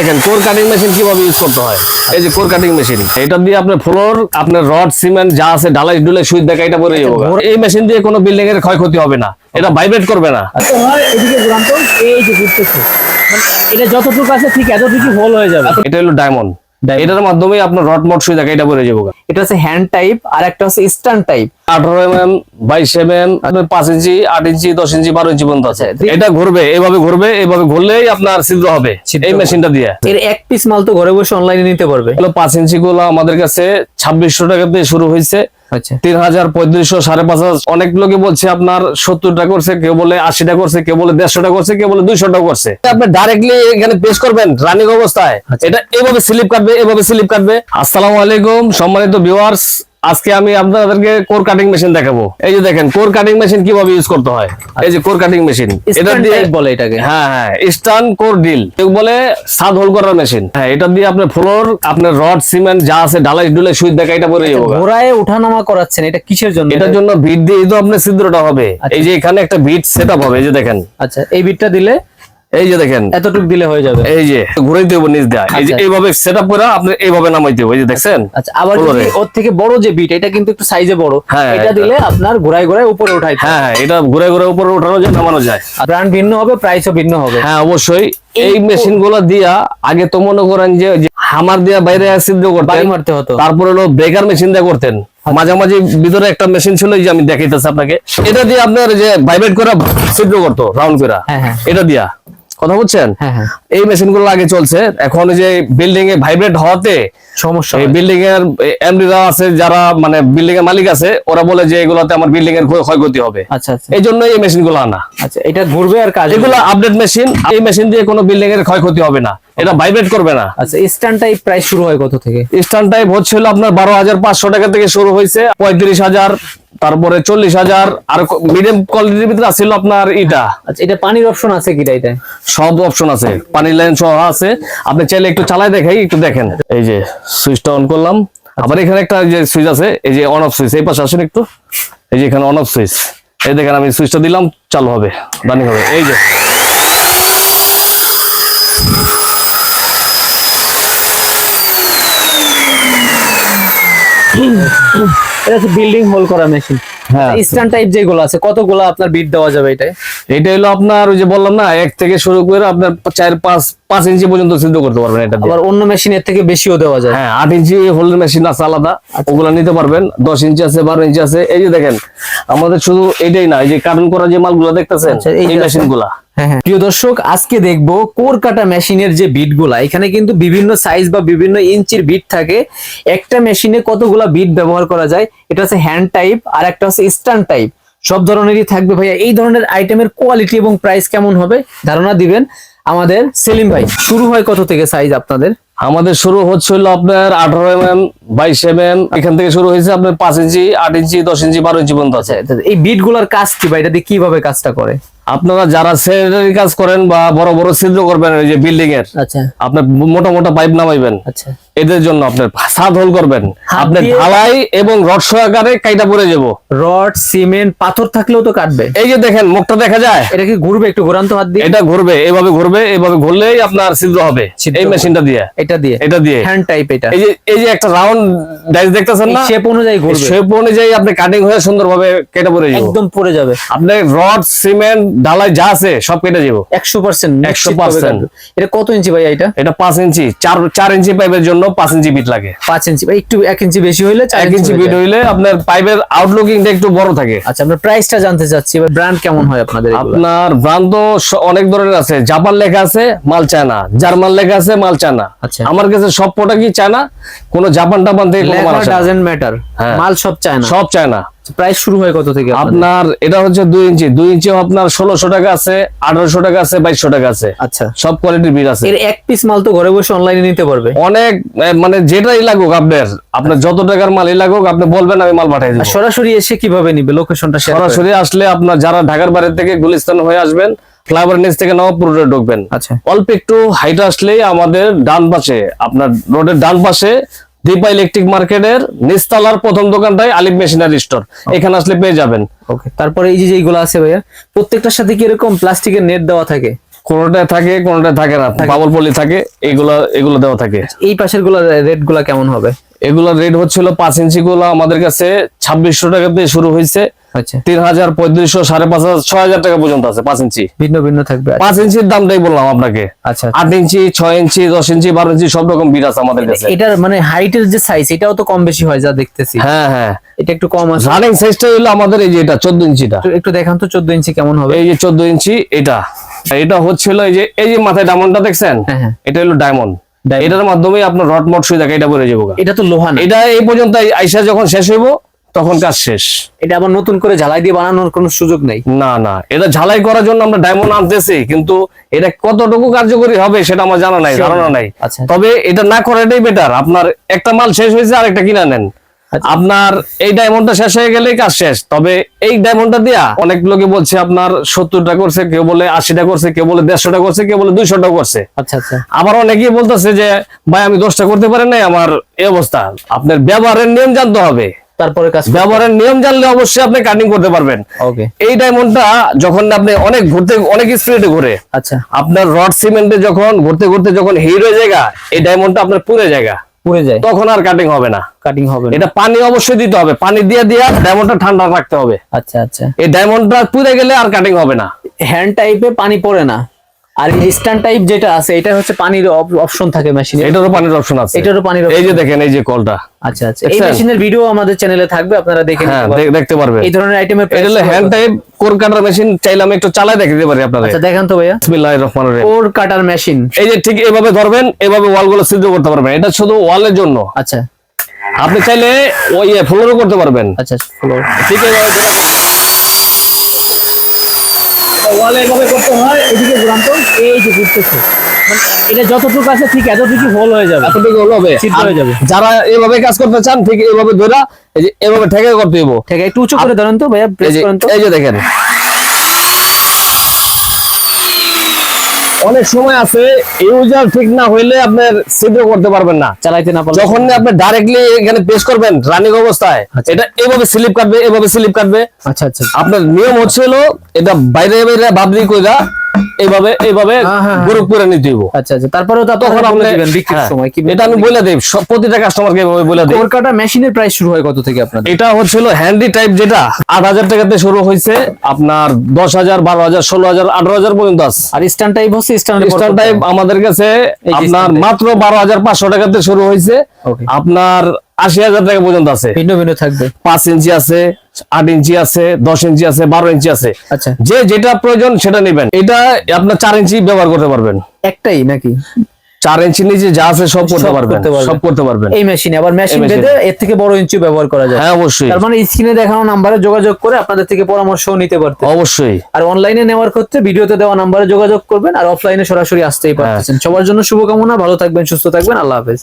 দেখেন core cutting machine কীভাবে use করতে হয়? এই যে কোর কাটিং মেশিন এটা দিয়ে আপনার ফ্লোর আপনার রড সিমেন্ট যা আছে ঢালাই ডুলে সুইচ দেখা এটা পরে যাব। এই মেশিন দিয়ে কোনো বিল্ডিং এর ক্ষয়ক্ষতি হবে না। এটা ভাইব্রেট করবে না। এদিকে এই যে মানে এটা যতটুকু আছে ঠিক এতটুকু হোল হয়ে যাবে। এটা হলো ডায়মন্ড এটার মাধ্যমে আপনার রড মট সুই দেখা এটা পরে যাব এটা হচ্ছে হ্যান্ড টাইপ আর একটা হচ্ছে স্ট্যান্ড টাইপ আঠারো এম এম বাইশ এম এম পাঁচ ইঞ্চি আট ইঞ্চি দশ ইঞ্চি বারো ইঞ্চি পর্যন্ত আছে। আচ্ছা, এটা ঘুরবে এভাবে ঘুরবে এভাবে ঘুরলেই আপনার ছিদ্র হবে এই মেশিনটা দিয়ে। এর এক পিস মাল তো ঘরে বসে অনলাইনে নিতে পারবে। পাঁচ ইঞ্চি গুলো আমাদের কাছে ছাব্বিশশো টাকা দিয়ে শুরু হয়েছে। তিন হাজার পঁয়ত্রিশশো সাড়ে পাঁচ হাজার অনেক লোকে বলছে আপনার সত্তরটা করছে কেউ বলে আশিটা করছে কেউ বলে দেড়শো টাকা করছে কেউ বলে দুইশোটা টাকা করছে আপনি ডাইরেক্টলি এখানে পেশ করবেন রানিং অবস্থায়। এটা এভাবে স্লিপ কাটবে এভাবে স্লিপ কাটবে। আসসালামু আলাইকুম সম্মানিত ভিউয়ার্স আজকে আমি আপনাদেরকে কোর কাটিং মেশিন দেখাবো। এই যে দেখেন কোর কাটিং মেশিন কীভাবে ইউজ করতে হয়? এই যে কোর কাটিং মেশিন এটা দিয়ে বলে এটাকে। হ্যাঁ হ্যাঁ স্টান কোর ডিল বলে সাদ হোল করার মেশিন হ্যাঁ এটা দিয়ে আপনার ফ্লোর আপনার রড সিমেন্ট যা আছে ঢালাই ডুলে সুইচ দেখা এটা পরে যাব। ঘোড়ায় ওঠানামা করাচ্ছেন এটা কিসের জন্য? এটার জন্য ভিট দিয়ে তো আপনার ছিদ্রটা হবে এই যে এখানে একটা ভিট সেট হবে এই যে দেখেন। আচ্ছা এই বিটটা দিলে এই যে দেখেন। এতটুকু দিলে হয়ে যাবে। এই যে ঘুরাইতে হবে নিচ দেয়া। এই যে আচ্ছা। এইভাবে সেট আপ করে আপনি এইভাবে নামাইতে হবে এই যে দেখছেন? আচ্ছা আবার যদি ওর থেকে বড় যে বিট এটা কিন্তু একটু সাইজে বড়। হ্যাঁ, এটা। দিলে আপনার ঘোড়ায় ঘোড়ায় উপরে উঠাইতে হ্যাঁ হ্যাঁ এটা ঘুরে ঘুরে উপরে উঠানো যায় নামানো যায়। ব্র্যান্ড ভিন্ন হবে প্রাইসও ভিন্ন হবে। হ্যাঁ অবশ্যই। এই মেশিনগুলো দিয়া আগে তো মনে করেন যে হামার দিয়া বাইরে বাড়ি করতেন মারতে হতো। তারপর হলো ব্রেকার মেশিন দিয়ে করতেন। মাঝামাঝি ভিতরে একটা মেশিন ছিল এই যে আমি দেখাইতেছি আপনাকে। এটা দিয়ে আপনার যে ভাইব্রেট করা সিদ্ধ করতো রাউন্ড করা। হ্যাঁ, হ্যাঁ। এটা দিয়া। কথা বুঝছেন? হ্যাঁ হ্যাঁ। এই মেশিনগুলো আগে চলছে। এখন যে বিল্ডিং এ ভাইব্রেট হওয়াতে সমস্যা বিল্ডিং এর এমডিরা আছে যারা মানে বিল্ডিং এর মালিক আছে ওরা বলে যে এগুলোতে আমার বিল্ডিং এর ক্ষয়- ক্ষয়ক্ষতি হবে। আচ্ছা আচ্ছা। এই জন্য এই মেশিনগুলো আনা। আচ্ছা এটা ঘুরবে আর কাজ এগুলো আপডেট মেশিন এই মেশিন দিয়ে কোনো বিল্ডিং এর ক্ষয়ক্ষতি হবে না। এটা ভাইব্রেট করবে না। আচ্ছা স্ট্যান্ড টাইপ প্রাইস শুরু হয় কত থেকে? স্ট্যান্ড টাইপ হচ্ছিল আপনার বারো হাজার পাঁচশো টাকা থেকে শুরু হয়েছে পঁয়ত্রিশ হাজার তারপরে চল্লিশ হাজার আর মিডিয়াম কোয়ালিটির ভিতরে আসছিল আপনার ইটা। আচ্ছা এটা পানির অপশন আছে কি এটা সব অপশন আছে। পানির লাইন সহ আছে। আপনি চাইলে একটু চালাই দেখাই একটু দেখেন। এই যে সুইচটা অন করলাম। আবার এখানে একটা যে সুইচ আছে এই যে অন অফ সুইচ এই পাশে আসেন একটু। এই যে এখানে অন অফ সুইচ এই দেখেন আমি সুইচটা দিলাম চালু হবে রানিং হবে। এই যে এটা হচ্ছে বিল্ডিং হোল করা মেশিন হ্যাঁ। স্ট্যান্ড টাইপ যেগুলো আছে কতগুলো আপনার বিট দেওয়া যাবে এটাই এটা হলো আপনার ওই যে বললাম না এক থেকে শুরু করে আপনার চার পাঁচ পাঁচ ইঞ্চি পর্যন্ত সিদ্ধ করতে পারবেন এটা। আবার অন্য মেশিনের থেকে বেশিও দেওয়া যায়। হ্যাঁ আট ইঞ্চি হোল্ডের মেশিন আছে আলাদা আচ্ছা। ওগুলো নিতে পারবেন। দশ ইঞ্চি আছে বারো ইঞ্চি আছে। এই যে দেখেন আমাদের শুধু এটাই না এই যে কার্টুন করা যে মালগুলো দেখতেছেন আচ্ছা, এই মেশিনগুলা। প্রিয় দর্শক আজকে দেখব কোর কাটা মেশিনের যে বিটগুলা এখানে কিন্তু বিভিন্ন সাইজ বা বিভিন্ন ইঞ্চির বিট থাকে। একটা মেশিনে কতগুলা বিট ব্যবহার করা যায় এটা হচ্ছে হ্যান্ড টাইপ আর একটা হচ্ছে স্ট্যান্ড টাইপ সব ধরনেরই থাকবে ভাইয়া। এই ধরনের আইটেমের কোয়ালিটি এবং প্রাইস কেমন হবে ধারণা দিবেন আমাদের সেলিম ভাই। শুরু হয় কত থেকে সাইজ আপনাদের? আমাদের শুরু হচ্ছিল আপনার আঠারো এম এম বাইশ এম এম এখান থেকে শুরু হয়েছে আপনার পাঁচ ইঞ্চি আট ইঞ্চি দশ ইঞ্চি বারো ইঞ্চি পর্যন্ত আছে। এই বিটগুলার কাজ কি ভাই? এটা দিয়ে কীভাবে কাজটা করে? আপনারা যারা স্যানিটারি কাজ করেন বা বড় বড় ছিদ্র করবেন ওই যে বিল্ডিং এর আচ্ছা। আপনার মোটা মোটা পাইপ নামাইবেন। আচ্ছা। এদের জন্য আপনার সাদ হোল করবেন। হাত আপনি ঢালাই এবং রড সহকারে কাইটা পড়ে যাব। রড সিমেন্ট পাথর থাকলেও তো কাটবে। এই যে দেখেন মুখটা দেখা যায়? এটা কি ঘুরবে একটু ঘুরান তো হাত দিয়ে? এটা ঘুরবে এভাবে ঘুরবে এভাবে ঘুরলেই আপনার ছিদ্র হবে। এই মেশিনটা দিয়ে। এটা দিয়ে। এটা দিয়ে। হ্যান্ড টাইপ এটা। এই যে এই যে একটা রাউন্ড ডাইস দেখতেছেন না? শেপ অনুযায়ী ঘুরবে। শেপ অনুযায়ী আপনি কাটিং হয়ে সুন্দরভাবে কেটে পড়ে যাবে। একদম পড়ে যাবে। আপনি রড সিমেন্ট ঢালাই যা আছে সব কেটে যাব একশো পার্সেন্ট 100% এটা কত ইঞ্চি ভাই এটা? এটা পাঁচ ইঞ্চি। চার চার ইঞ্চি পাইপের জন্য পাঁচ ইঞ্চি বিট লাগে। পাঁচ ইঞ্চি বা একটু এক ইঞ্চি বেশি হইলে চার এক ইঞ্চি বিট হইলে আপনার পাইপের আউটলুকিংটা একটু বড় থাকে। আচ্ছা আমরা প্রাইসটা জানতে চাচ্ছি এবার ব্র্যান্ড কেমন হয় আপনাদের আপনার ব্র্যান্ড তো অনেক ধরনের আছে। জাপান লেখা আছে মাল চায়না। জার্মান লেখা আছে মাল চায়না। আচ্ছা। আমার কাছে সব প্রোডাক্টই চায়না। কোনো জাপান টাপান থেকে কোনো মাল। ডাজেন্ট ম্যাটার হ্যাঁ। মাল সব চায় না সব চায়না। প্রাইস শুরু হয় কত থেকে আপনার এটা হচ্ছে দুই ইঞ্চি। দুই ইঞ্চি আপনার ষোলোশো টাকা আছে আঠারোশো টাকা আছে বাইশশো টাকা আছে। আচ্ছা। সব কোয়ালিটির বিল আছে। এর এক পিস মাল তো ঘরে বসে অনলাইনে নিতে পারবে। অনেক মানে যেটাই লাগুক আপনার আপনার যত টাকার মালই লাগুক আপনি বলবেন আমি মাল পাঠাই দেবো। সরাসরি এসে কীভাবে নিবে? লোকেশনটা সরাসরি আসলে আপনার যারা ঢাকার বাইরে থেকে গুলিস্তান হয়ে আসবেন ফ্লাইওভার নিচ থেকে নবাবপুর ঢুকবেন। আচ্ছা। অল্প একটু হাইট আসলেই আমাদের ডান পাশে আপনার রোডের ডান পাশে দীপা ইলেকট্রিক মার্কেট এর নিস্তালার প্রথম দোকানটাই আলিফ মেশিনারি স্টোর এখানে আসলে পেয়ে যাবেন। ওকে তারপরে এই যে যেগুলো আছে ভাইয়া প্রত্যেকটার সাথে কি এরকম প্লাস্টিকের নেট দেওয়া থাকে? কোনটা থাকে কোনটা থাকে না। বাবল পলি থাকে এগুলো এগুলো দেওয়া থাকে। এই পাশেরগুলো রেটগুলা কেমন হবে? এগুলোর রেট হচ্ছিল পাঁচ ইঞ্চি গুলো আমাদের কাছে ছাব্বিশশো টাকা দিয়ে শুরু হয়েছে। তিন হাজার পঁয়ত্রিশশো সাড়ে পাঁচ হাজার ছয় হাজার টাকা পর্যন্ত আছে পাঁচ ইঞ্চি। ভিন্ন ভিন্ন থাকবে। পাঁচ ইঞ্চির দামটাই বললাম আপনাকে। আচ্ছা। আট ইঞ্চি ছয় ইঞ্চি দশ ইঞ্চি বারো ইঞ্চি সব রকম বিট আছে আমাদের কাছে। এটার মানে হাইটের যে সাইজ এটাও তো কম বেশি হয় যা দেখতেছি। হ্যাঁ হ্যাঁ। এটা একটু কম আছে। রানিং সাইজটা হলো আমাদের এই যে এটা চোদ্দ ইঞ্চিটা। একটু দেখান তো চোদ্দ ইঞ্চি কেমন হবে। এই যে চোদ্দ ইঞ্চি এটা। এটা হচ্ছিল এই যে এই যে মাথায় ডায়মন্ডটা দেখছেন? হ্যাঁ। এটা হলো ডায়মন্ড এটার মাধ্যমে আপনার রড মট সুই থাকে এটা বলে যাব এটা তো লোহা না। এটা এই পর্যন্ত আইসা যখন শেষ হইব তখন কাজ শেষ। এটা আবার নতুন করে ঝালাই দিয়ে বানানোর কোনো সুযোগ নেই? না না। এটা ঝালাই করার জন্য আমরা ডায়মন্ড আনতেছি কিন্তু এটা কতটুকু কার্যকরী হবে সেটা আমার জানা নাই ধারণা নাই। আচ্ছা। তবে এটা না করাটাই বেটার আপনার একটা মাল শেষ হয়েছে আর একটা কিনা নেন। আচ্ছা। আপনার এই ডায়মন্ডটা শেষ হয়ে গেলেই কাজ শেষ। তবে এই ডায়মন্ডটা দিয়া অনেক লোকে বলছে আপনার সত্তরটা করছে কেউ বলে আশিটা করছে কেউ বলে দেড়শোটা করছে কেউ বলে দুইশোটা করছে। আচ্ছা আচ্ছা। আবার অনেকেই বলতেছে যে ভাই আমি দশটা করতে পারি নাই আমার এই অবস্থা। আপনার ব্যবহারের নিয়ম জানতে হবে। তারপরে কাজ ব্যবহারের নিয়ম জানলে অবশ্যই আপনি কাটিং করতে পারবেন। ওকে এই ডায়মন্ডটা যখন আপনি অনেক ঘুরতে অনেক স্পিডে ঘুরে আচ্ছা। আপনার রড সিমেন্টে যখন ঘুরতে ঘুরতে যখন হিট হয়ে জায়গা এই ডায়মন্ডটা আপনার পুরে জায়গা। পুড়ে যায়। তখন আর কাটিং হবে না। কাটিং হবে এটা পানি অবশ্যই দিতে হবে। পানি দিয়ে দিয়ে ডায়মন্ডটা ঠান্ডা রাখতে হবে। আচ্ছা আচ্ছা। এই ডায়মন্ডটা পুড়ে গেলে আর কাটিং হবে না। হ্যান্ড টাইপে পানি পড়ে না। আর স্ট্যান্ড টাইপ যেটা আছে এটা হচ্ছে পানির অপশন থাকে মেশিনে এটারও পানির অপশন আছে। এটারও পানির এই যে দেখেন এই যে কলটা। আচ্ছা আচ্ছা। এই মেশিনের ভিডিও আমাদের চ্যানেলে থাকবে আপনারা দেখে হ্যাঁ নিতে দেখতে পারবেন। এই ধরনের আইটেমের এটা হলো hand type core cutter machine চাইলে আমি একটু চালাই দেখাতে পারি আপনাদের। আচ্ছা দেখান তো ভাইয়া। বিসমিল্লাহির রহমানির রহিম। ওর কাটার মেশিন এই যে ঠিক এভাবে ধরবেন এভাবে ওয়ালগুলো সিদ্ধ করতে পারবেন। এটা শুধু ওয়ালের জন্য। আচ্ছা। আপনি চাইলে ওই ফ্লোরও করতে পারবেন। আচ্ছা ফ্লোর ঠিক এভাবে ওয়ালে এভাবে করতে হয় এদিকে ঘুরান তো। এই যে ঘুরতেছে মানে এটা যতটুকু আছে ঠিক এতটুকু হোল হয়ে যাবে। এতটুকু হোল হবে। হয়ে যাবে। যারা এভাবে কাজ করতে চান ঠিক এভাবে ধরা এই যে এভাবে ঠেকে করতে হইব। ঠেকে একটু উঁচু করে ধরেন তো ভাইয়া প্রেস করেন তো। এই যে দেখেন। অনেক সময় আছে ইউজার ঠিক না হইলে আপনার সিদ্ধ করতে পারবেন না। চালাইতে না পারলে যখন আপনি ডাইরেক্টলি এখানে পেশ করবেন রানিং অবস্থায় আচ্ছা। এটা এভাবে স্লিপ কাটবে এভাবে স্লিপ কাটবে। আচ্ছা আচ্ছা। আপনার নিয়ম হচ্ছে হচ্ছিল এটা বাইরে বাইরে বাবলি কইরা এইভাবে এইভাবে হ্যাঁ, হ্যাঁ, গ্রুপ করে নিতে হইব। আচ্ছা আচ্ছা। তারপরেও তো তখন আপনি দিবেন বিক্রির হ্যাঁ, সময়। কি এটা আমি বলে দেই সব প্রতিটা কাস্টমারকে এভাবে বলে দেই। কোর কাটা মেশিনের প্রাইস শুরু হয় কত থেকে আপনাদের? এটা হচ্ছিল হ্যান্ডি টাইপ যেটা আট হাজার টাকাতে শুরু হয়েছে আপনার দশ হাজার বারো হাজার ষোলো হাজার আঠারো হাজার পর্যন্ত আছে। আর স্ট্যান্ড টাইপ হচ্ছে স্ট্যান্ড স্টার টাইপ আমাদের কাছে আপনার মাত্র বারো হাজার পাঁচশো টাকাতে শুরু হয়েছে আপনার আশি হাজার টাকা পর্যন্ত আছে। ভিন্ন ভিন্ন থাকবে। পাঁচ ইঞ্চি আছে আট ইঞ্চি আছে দশ ইঞ্চি আছে বারো ইঞ্চি আছে। আচ্ছা। যে যেটা প্রয়োজন সেটা নেবেন। এটা আপনার চার ইঞ্চি ব্যবহার করতে পারবেন। একটাই নাকি? চার ইঞ্চি নিচে যা আছে সব করতে পারবেন সব করতে পারবেন। এই মেশিনে আবার মেশিন এর থেকে বড় ইঞ্চি ব্যবহার করা যায়। হ্যাঁ অবশ্যই। তার মানে স্ক্রিনে দেখানো নাম্বারে যোগাযোগ করে আপনাদের থেকে পরামর্শ নিতে পারতে অবশ্যই। আর অনলাইনে নেওয়ার ক্ষেত্রে ভিডিওতে দেওয়া নাম্বারে যোগাযোগ করবেন আর অফলাইনে সরাসরি আসতেই পারতেছেন। সবার জন্য শুভকামনা ভালো থাকবেন সুস্থ থাকবেন আল্লাহ হাফেজ।